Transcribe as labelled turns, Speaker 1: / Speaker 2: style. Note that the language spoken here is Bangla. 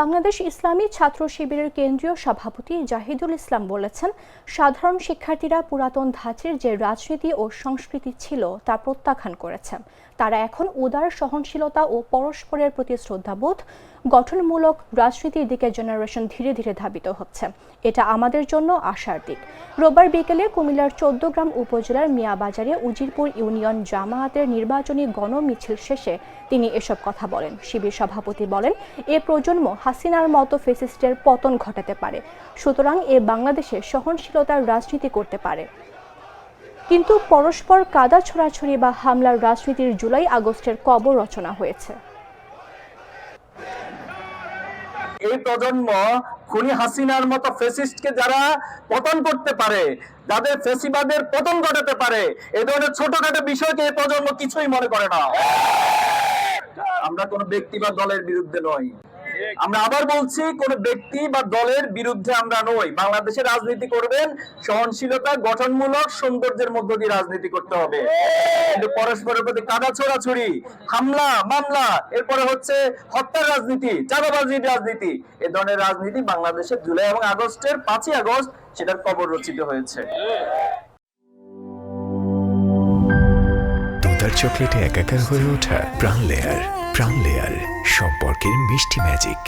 Speaker 1: বাংলাদেশ ইসলামী ছাত্র শিবিরের কেন্দ্রীয় সভাপতি জাহিদুল ইসলাম বলেছেন, সাধারণ শিক্ষার্থীরা পুরাতন ধাঁচের যে রাজনীতি ও সংস্কৃতি ছিল তা প্রত্যাখ্যান করেছেন তারা এখন উদার সহনশীলতা ও পরস্পরের প্রতি শ্রদ্ধাবোধ, গঠনমূলক রাজনীতির দিকে জেনারেশন ধীরে ধীরে ধাবিত হচ্ছে। এটা আমাদের জন্য আশার দিক। রোববার বিকেলে কুমিল্লার চৌদ্দগ্রাম উপজেলার মিয়াবাজারে উজিরপুর ইউনিয়ন জামায়াতের নির্বাচনী গণমিছিল শেষে তিনি এসব কথা বলেন। শিবির সভাপতি বলেন, এ প্রজন্ম হাসিনার মতো ফেসিস্টের পতন ঘটাতে পারে। সুতরাং এ বাংলাদেশে সহনশীলতার রাজনীতি করতে পারে। কিন্তু পরস্পর কাদা ছোড়াছড়ি বা হামলার রাজনীতির জুলাই আগস্টের কবর রচনা হয়েছে।
Speaker 2: এই প্রজন্ম খুনি হাসিনার মতো ফেসিস্টকে যারা পতন করতে পারে, যাদের ফেসিবাদের পতন ঘটাতে পারে, এ ধরনের ছোটখাটো বিষয়কে এই প্রজন্ম কিছুই মনে করে না। আমরা কোনো ব্যক্তি বা দলের বিরুদ্ধে নই। আমরা আবার বলছি, কোন ব্যক্তি বা দলের বিরুদ্ধে আমরা নই। বাংলাদেশে রাজনীতি করবেন, সহনশীলতা, গঠনমূলক, সৌন্দর্যের মধ্য দিয়ে রাজনীতি করতে হবে। কিন্তু পরস্পরের প্রতি কাদা ছোড়াছুড়ি, হামলা, মামলা, এরপরে হচ্ছে হত্যার রাজনীতি, চাঁদাবাজির রাজনীতি, এ ধরনের রাজনীতি বাংলাদেশে জুলাই এবং আগস্টের পাঁচই আগস্ট সেটার কবর রচিত হয়েছে।
Speaker 3: চকলেটে একাকার হয়ে ওঠা প্রাণ লেয়ার। প্রাণ লেয়ার সম্পর্কের মিষ্টি ম্যাজিক